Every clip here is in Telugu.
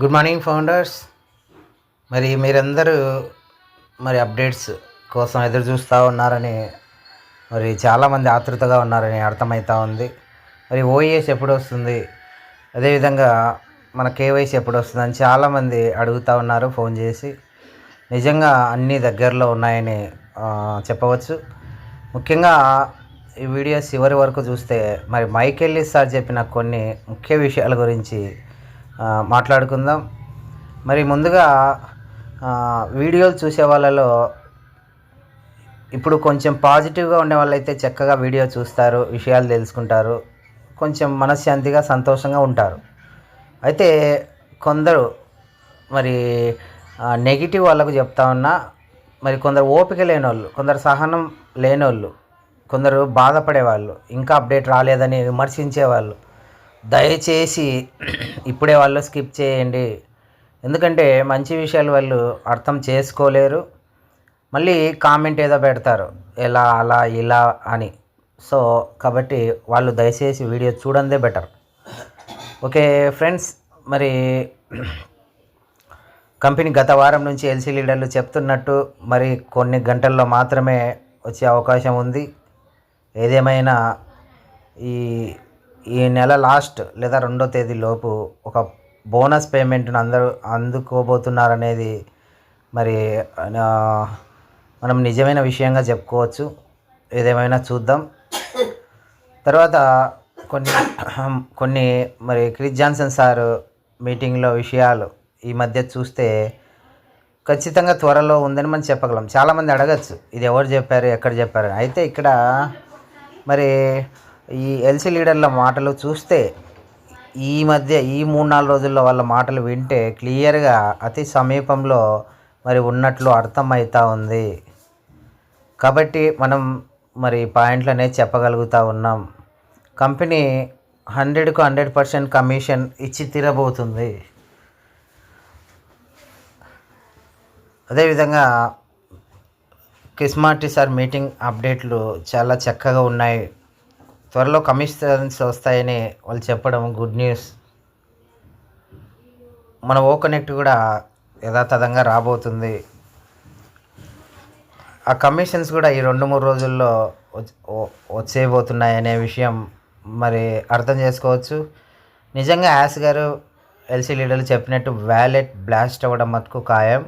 గుడ్ మార్నింగ్ ఫౌండర్స్ మరి మీరందరూ మరి అప్డేట్స్ కోసం ఎదురు చూస్తూ ఉన్నారని మరి చాలామంది ఆతృతగా ఉన్నారని అర్థమవుతా ఉంది. మరి ఓఏఎస్ ఎప్పుడు వస్తుంది? అదేవిధంగా మన కేవైసీ ఎప్పుడు వస్తుందని చాలామంది అడుగుతూ ఉన్నారు ఫోన్ చేసి. నిజంగా అన్నీ దగ్గరలో ఉన్నాయని చెప్పవచ్చు. ముఖ్యంగా ఈ వీడియో చివరి వరకు చూస్తే మరి మైకెళ్ళి సార్ చెప్పిన కొన్ని ముఖ్య విషయాల గురించి మాట్లాడుకుందాం. మరి ముందుగా వీడియోలు చూసే వాళ్ళలో ఇప్పుడు కొంచెం పాజిటివ్గా ఉండే వాళ్ళైతే చక్కగా వీడియో చూస్తారు విషయాలు తెలుసుకుంటారు కొంచెం మనశ్శాంతిగా సంతోషంగా ఉంటారు. అయితే కొందరు మరి నెగిటివ్ వాళ్ళకు చెప్తా ఉన్నా మరి కొందరు ఓపిక లేని వాళ్ళు కొందరు సహనం లేని వాళ్ళు కొందరు బాధపడే వాళ్ళు ఇంకా అప్డేట్ రాలేదని విమర్శించే వాళ్ళు దయచేసి ఇప్పుడే వాళ్ళు స్కిప్ చేయండి. ఎందుకంటే మంచి విషయాలు వాళ్ళు అర్థం చేసుకోలేరు. మళ్ళీ కామెంట్ ఏదో పెడతారు. ఎలా అలా ఇలా అని. సో కాబట్టి వాళ్ళు దయచేసి వీడియో చూడందే బెటర్. ఓకే ఫ్రెండ్స్ మరి కంపెనీ గత వారం నుంచి ఎల్సీ లీడర్లు చెప్తున్నట్టు మరి కొన్ని గంటల్లో మాత్రమే వచ్చే అవకాశం ఉంది. ఏదేమైనా ఈ ఈ నెల లాస్ట్ లేదా రెండో తేదీలోపు ఒక బోనస్ పేమెంట్ను అందరూ అందుకోబోతున్నారనేది మరి మనం నిజమైన విషయంగా చెప్పుకోవచ్చు. ఏదేమైనా చూద్దాం. తర్వాత కొన్ని కొన్ని మరి క్రిస్ జాన్సన్ సార్ మీటింగ్లో విషయాలు ఈ మధ్య చూస్తే ఖచ్చితంగా త్వరలో ఉందని మనం చెప్పగలం. చాలామంది అడగచ్చు ఇది ఎవరు చెప్పారు ఎక్కడ చెప్పారు. అని. అయితే ఇక్కడ మరి ఈ ఎల్సీ లీడర్ల మాటలు చూస్తే ఈ మధ్య ఈ మూడు నాలుగు రోజుల్లో వాళ్ళ మాటలు వింటే క్లియర్గా అతి సమీపంలో మరి ఉన్నట్లు అర్థమవుతా ఉంది. కాబట్టి మనం మరి పాయింట్లు అనేది చెప్పగలుగుతూ ఉన్నాం. కంపెనీ హండ్రెడ్కు హండ్రెడ్ పర్సెంట్ కమిషన్ ఇచ్చి తీరబోతుంది. అదేవిధంగా కిస్మార్టీ సార్ మీటింగ్ అప్డేట్లు చాలా చక్కగా ఉన్నాయి. త్వరలో కమిషన్స్ వస్తాయని వాళ్ళు చెప్పడం గుడ్ న్యూస్. మన ఓ కనెక్ట్ కూడా యథాతథంగా రాబోతుంది. ఆ కమిషన్స్ కూడా ఈ రెండు మూడు రోజుల్లో వచ్- వచ్చేయబోతున్నాయి అనే విషయం మరి అర్థం చేసుకోవచ్చు. నిజంగా యాస్ గారు ఎల్సీ లీడర్లు చెప్పినట్టు వ్యాలెట్ బ్లాస్ట్ అవ్వడం మటుకు ఖాయం.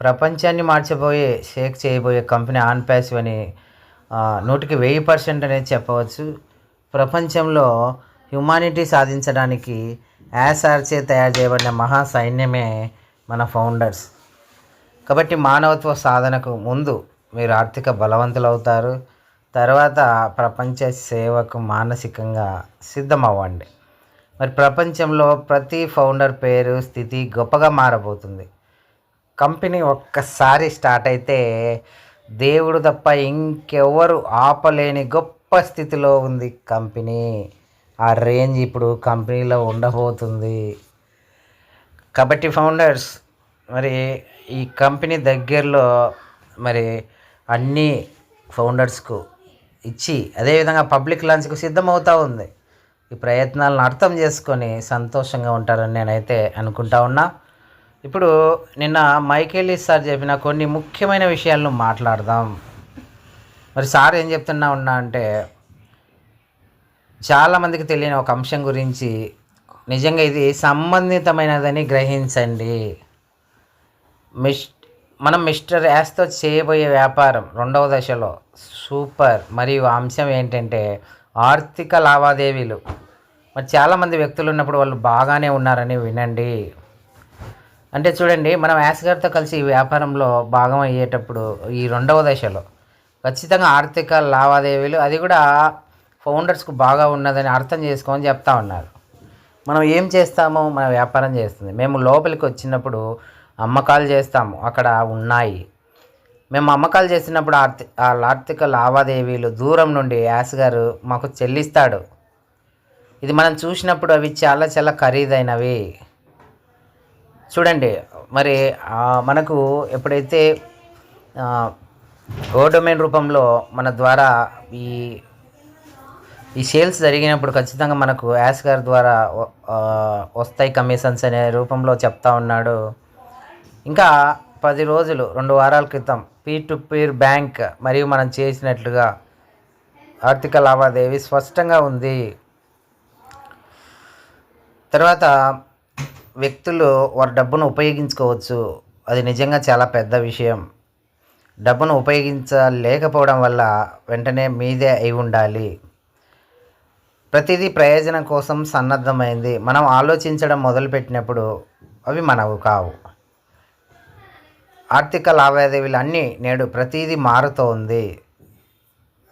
ప్రపంచాన్ని మార్చబోయే షేక్ చేయబోయే కంపెనీ ఆన్ ప్యాసివ్ అని నూటికి వెయ్యి పర్సెంట్ అనేది చెప్పవచ్చు. ప్రపంచంలో హ్యుమానిటీ సాధించడానికి యాసార్చే తయారు చేయబడిన మహా సైన్యమే మన ఫౌండర్స్. కాబట్టి మానవత్వ సాధనకు ముందు మీరు ఆర్థిక బలవంతులు అవుతారు తర్వాత ప్రపంచ సేవకు మానసికంగా సిద్ధమవ్వండి. మరి ప్రపంచంలో ప్రతి ఫౌండర్ పేరు స్థితి గొప్పగా మారబోతుంది. కంపెనీ ఒక్కసారి స్టార్ట్ అయితే దేవుడు తప్ప ఇంకెవరు ఆపలేని గొప్ప స్థితిలో ఉంది కంపెనీ. ఆ రేంజ్ ఇప్పుడు కంపెనీలో ఉండబోతుంది. కాబట్టి ఫౌండర్స్ మరి ఈ కంపెనీ దగ్గరలో మరి అన్ని ఫౌండర్స్కు ఇచ్చి అదేవిధంగా పబ్లిక్ లాంచ్కు సిద్ధమవుతూ ఉంది. ఈ ప్రయత్నాలను అర్థం చేసుకొని సంతోషంగా ఉంటారని నేనైతే అనుకుంటా ఉన్నా. ఇప్పుడు నిన్న మైకేలి సార్ చెప్పిన కొన్ని ముఖ్యమైన విషయాలను మాట్లాడదాం. మరి సార్ ఏం చెప్తున్నా ఉన్నా అంటే చాలామందికి తెలియని ఒక అంశం గురించి నిజంగా ఇది సంబంధితమైనదని గ్రహించండి. మిస్ మనం మిస్టర్ యాస్తో చేయబోయే వ్యాపారం రెండవ దశలో సూపర్. మరియు అంశం ఏంటంటే ఆర్థిక లావాదేవీలు. మరి చాలామంది వ్యక్తులు ఉన్నప్పుడు వాళ్ళు బాగానే ఉన్నారని వినండి. అంటే చూడండి మనం యాశగారితో కలిసి ఈ వ్యాపారంలో భాగం అయ్యేటప్పుడు ఈ రెండవ దశలో ఖచ్చితంగా ఆర్థిక లావాదేవీలు అది కూడా ఫౌండర్స్కు బాగా ఉన్నదని అర్థం చేసుకోమని చెప్తా ఉన్నారు. మనం ఏం చేస్తామో మన వ్యాపారం చేస్తుంది. మేము లోపలికి వచ్చినప్పుడు అమ్మకాలు చేస్తాము అక్కడ ఉన్నాయి. మేము అమ్మకాలు చేసినప్పుడు ఆర్థిక ఆ ఆర్థిక లావాదేవీలు దూరం నుండి యాస్ గారు మాకు చెల్లిస్తాడు. ఇది మనం చూసినప్పుడు అవి చాలా చాలా ఖరీదైనవి. చూడండి మరి మనకు ఎప్పుడైతే ఓ రూపంలో మన ద్వారా ఈ ఈ సేల్స్ జరిగినప్పుడు ఖచ్చితంగా మనకు యాస్ గారి ద్వారా వస్తాయి కమిషన్స్ అనే రూపంలో చెప్తా ఉన్నాడు. ఇంకా పది రోజులు రెండు వారాల క్రితం పీర్ టు పీర్ బ్యాంక్ మరియు మనం చేసినట్లుగా ఆర్థిక లావాదేవీ స్పష్టంగా ఉంది. తర్వాత వ్యక్తులు వారి డబ్బును ఉపయోగించుకోవచ్చు. అది నిజంగా చాలా పెద్ద విషయం. డబ్బును ఉపయోగించలేకపోవడం వల్ల వెంటనే మీదే అయి ఉండాలి. ప్రతిదీ ప్రయోజనం కోసం సన్నద్ధమైంది. మనం ఆలోచించడం మొదలుపెట్టినప్పుడు అవి మనవు కావు. ఆర్థిక లావాదేవీలు అన్నీ నేడు ప్రతిదీ మారుతోంది.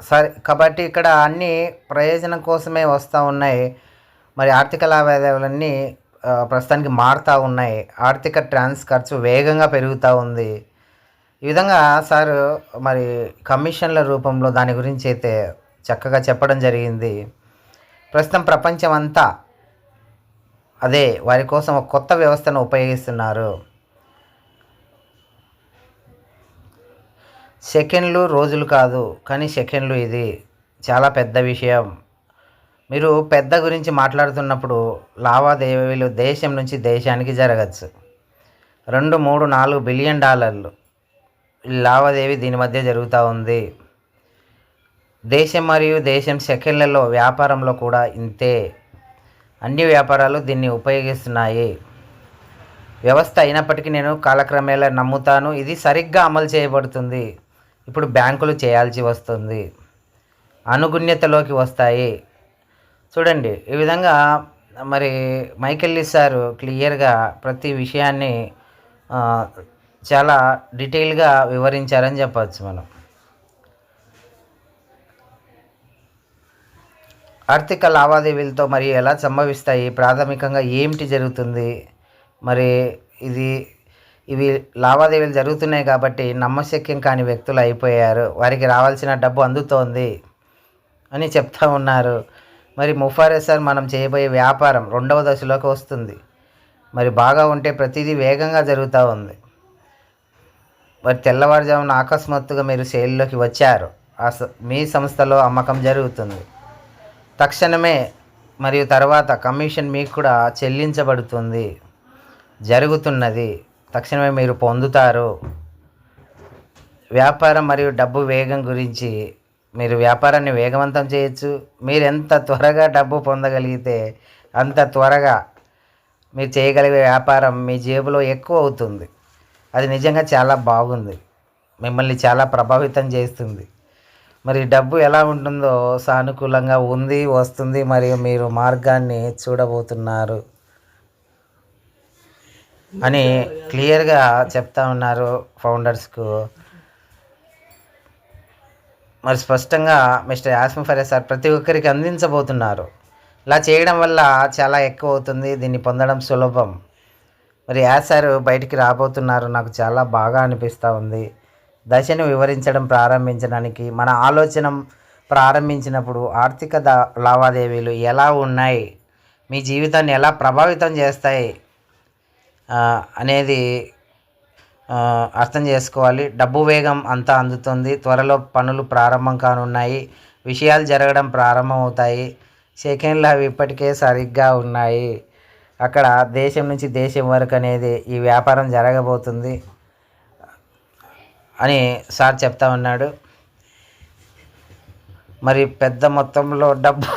సరే కాబట్టి ఇక్కడ అన్నీ ప్రయోజనం కోసమే వస్తూ ఉన్నాయి. మరి ఆర్థిక లావాదేవీలన్నీ ప్రస్తుతానికి మారుతూ ఉన్నాయి. ఆర్థిక ట్రాన్స్ ఖర్చు వేగంగా పెరుగుతూ ఉంది. ఈ విధంగా సార్ మరి కమిషన్ల రూపంలో దాని గురించి అయితే చక్కగా చెప్పడం జరిగింది. ప్రస్తుతం ప్రపంచం అంతా అదే వారి కోసం ఒక కొత్త వ్యవస్థను ఉపయోగిస్తున్నారు. సెకండ్లు రోజులు కాదు కానీ సెకండ్లు ఇది. చాలా పెద్ద విషయం. మీరు పెద్ద గురించి మాట్లాడుతున్నప్పుడు లావాదేవీలు దేశం నుంచి దేశానికి జరగచ్చు. రెండు మూడు నాలుగు బిలియన్ డాలర్లు లావాదేవీ దీని మధ్య జరుగుతూ ఉంది. దేశం మరియు దేశం సెకండ్లలో వ్యాపారంలో కూడా ఇంతే. అన్ని వ్యాపారాలు దీన్ని ఉపయోగిస్తున్నాయి. వ్యవస్థ అయినప్పటికీ నేను కాలక్రమేలా నమ్ముతాను. ఇది సరిగ్గా అమలు చేయబడుతుంది. ఇప్పుడు బ్యాంకులు చేయాల్సి వస్తుంది. అనుగుణ్యతలోకి వస్తాయి. చూడండి ఈ విధంగా మరి మైకెల్ సారు క్లియర్గా ప్రతి విషయాన్ని చాలా డీటెయిల్గా వివరించారని చెప్పవచ్చు మనం. ఆర్థిక లావాదేవీలతో మరి ఎలా సంభవిస్తాయి ప్రాథమికంగా ఏమిటి జరుగుతుంది మరి ఇది ఇవి లావాదేవీలు జరుగుతున్నాయి కాబట్టి నమ్మశక్యం కాని వ్యక్తులు అయిపోయారు వారికి రావాల్సిన డబ్బు అందుతోంది అని చెప్తా ఉన్నారు. మరి ముఫారెసార్ మనం చేయబోయే వ్యాపారం రెండవ దశలోకి వస్తుంది. మరి బాగా ఉంటే ప్రతిదీ వేగంగా జరుగుతూ ఉంది. మరి తెల్లవారుజామున అకస్మాత్తుగా మీరు సేల్లోకి వచ్చారు. ఆ స- మీ సంస్థలో అమ్మకం జరుగుతుంది. తక్షణమే మరియు తర్వాత కమిషన్ మీకు కూడా చెల్లించబడుతుంది. జరుగుతున్నది. తక్షణమే మీరు పొందుతారు. వ్యాపారం మరియు డబ్బు వేగం గురించి మీరు వ్యాపారాన్ని వేగవంతం చేయొచ్చు. మీరు ఎంత త్వరగా డబ్బు పొందగలిగితే అంత త్వరగా మీరు చేయగలిగే వ్యాపారం మీ జేబులో ఎక్కువ అవుతుంది. అది నిజంగా చాలా బాగుంది. మిమ్మల్ని చాలా ప్రభావితం చేస్తుంది. మరి డబ్బు ఎలా ఉంటుందో సానుకూలంగా ఉంది వస్తుంది. మరియు మీరు మార్గాన్ని చూడబోతున్నారు అని క్లియర్గా చెప్తా ఉన్నారు ఫౌండర్స్కు. మరి స్పష్టంగా మిస్టర్ యాస్మి ఫరే సార్ ప్రతి ఒక్కరికి అందించబోతున్నారు. ఇలా చేయడం వల్ల చాలా ఎక్కువ అవుతుంది. దీన్ని పొందడం సులభం. మరి యాస్ సార్ బయటికి రాబోతున్నారు. నాకు చాలా బాగా అనిపిస్తూ ఉంది. దశను వివరించడం ప్రారంభించడానికి మన ఆలోచన ప్రారంభించినప్పుడు ఆర్థిక దా లావాదేవీలు ఎలా ఉన్నాయి? మీ జీవితాన్ని ఎలా ప్రభావితం చేస్తాయి? అనేది అర్థం చేసుకోవాలి. డబ్బు వేగం అంతా అందుతుంది. త్వరలో పనులు ప్రారంభం కానున్నాయి. విషయాలు జరగడం ప్రారంభమవుతాయి. సెకండ్లు అవి ఇప్పటికే సరిగ్గా ఉన్నాయి. అక్కడ దేశం నుంచి దేశం వరకు అనేది ఈ వ్యాపారం జరగబోతుంది అని సార్ చెప్తా ఉన్నాడు. మరి పెద్ద మొత్తంలో డబ్బు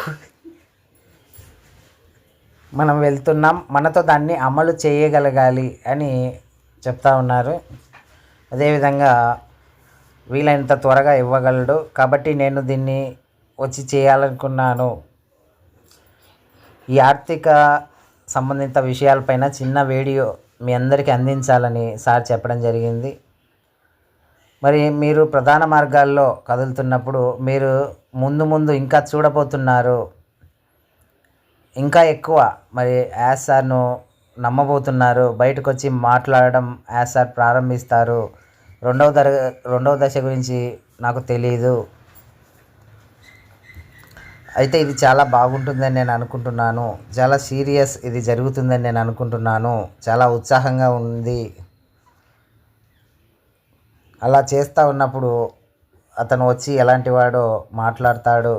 మనం వెళ్తున్నాం. మనతో దాన్ని అమలు చేయగలగాలి అని చెప్తా ఉన్నారు. అదేవిధంగా వీలైనంత త్వరగా ఇవ్వగలడు. కాబట్టి నేను దీన్ని వచ్చి చేయాలనుకున్నాను. ఈ ఆర్థిక సంబంధిత విషయాలపైన చిన్న వీడియో మీ అందరికీ అందించాలని సార్ చెప్పడం జరిగింది. మరి మీరు ప్రధాన మార్గాల్లో కదులుతున్నప్పుడు మీరు ముందు ముందు ఇంకా చూడబోతున్నారు. ఇంకా ఎక్కువ మరి యాజ్ సార్ను నమ్మబోతున్నారు. బయటకు వచ్చి మాట్లాడడం యాస ప్రారంభిస్తారు. రెండవ దర రెండవ దశ గురించి నాకు తెలియదు అయితే ఇది చాలా బాగుంటుందని నేను అనుకుంటున్నాను. చాలా సీరియస్ ఇది జరుగుతుందని నేను అనుకుంటున్నాను. చాలా ఉత్సాహంగా ఉంది. అలా చేస్తూ ఉన్నప్పుడు అతను వచ్చి ఎలాంటి వాడో మాట్లాడతాడు.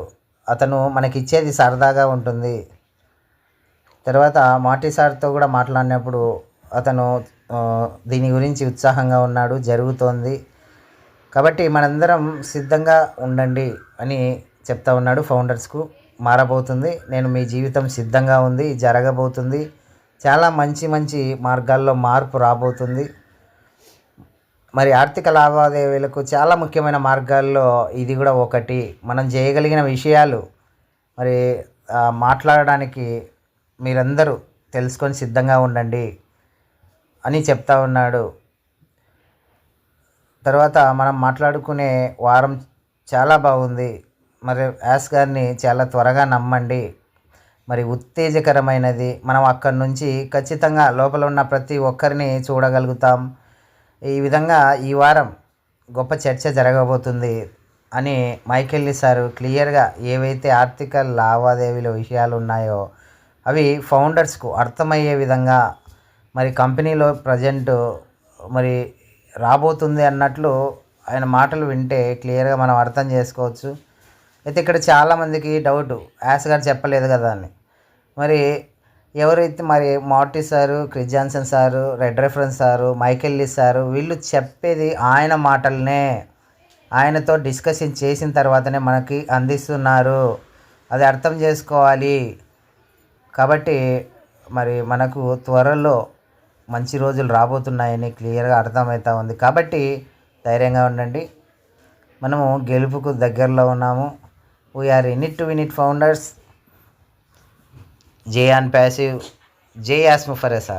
అతను మనకిచ్చేది సరదాగా ఉంటుంది. తర్వాత మాటి సార్తో కూడా మాట్లాడినప్పుడు అతను దీని గురించి ఉత్సాహంగా ఉన్నాడు జరుగుతోంది. కాబట్టి మనందరం సిద్ధంగా ఉండండి అని చెప్తా ఉన్నాడు ఫౌండర్స్కు. మారబోతుంది. నేను మీ జీవితం సిద్ధంగా ఉంది జరగబోతుంది. చాలా మంచి మంచి మార్గాల్లో మార్పు రాబోతుంది. మరి ఆర్థిక లావాదేవీలకు చాలా ముఖ్యమైన మార్గాల్లో ఇది కూడా ఒకటి. మనం చేయగలిగిన విషయాలు మరి మాట్లాడడానికి మీరందరూ తెలుసుకొని సిద్ధంగా ఉండండి అని చెప్తా ఉన్నాడు. తర్వాత మనం మాట్లాడుకునే వారం చాలా బాగుంది. మరి యాస్ గారిని చాలా త్వరగా నమ్మండి. మరి ఉత్తేజకరమైనది. మనం అక్కడి నుంచి ఖచ్చితంగా లోపల ఉన్న ప్రతి ఒక్కరిని చూడగలుగుతాం. ఈ విధంగా ఈ వారం గొప్ప చర్చ జరగబోతుంది అని మైకెల్లి సారు క్లియర్గా ఏవైతే ఆర్థిక లావాదేవీల విషయాలు ఉన్నాయో అవి ఫౌండర్స్కు అర్థమయ్యే విధంగా మరి కంపెనీలో ప్రజెంట్ మరి రాబోతుంది అన్నట్లు ఆయన మాటలు వింటే క్లియర్గా మనం అర్థం చేసుకోవచ్చు. అయితే ఇక్కడ చాలామందికి డౌట్. యాస్ గారు చెప్పలేదు కదా అని. మరి ఎవరైతే మరి Marty sir Chris Johnson sir red reference sir మైకెల్లి sir వీళ్ళు చెప్పేది ఆయన మాటలనే. ఆయనతో డిస్కషన్ చేసిన తర్వాతనే మనకి అందిస్తున్నారు. అది అర్థం చేసుకోవాలి. కాబట్టి మరి మనకు త్వరలో మంచి రోజులు రాబోతున్నాయని క్లియర్గా అర్థమవుతూ ఉంది. కాబట్టి ధైర్యంగా ఉండండి. మనము గెలుపుకు దగ్గరలో ఉన్నాము. We're in it to win it founders J on passive. J యాస్ము for yes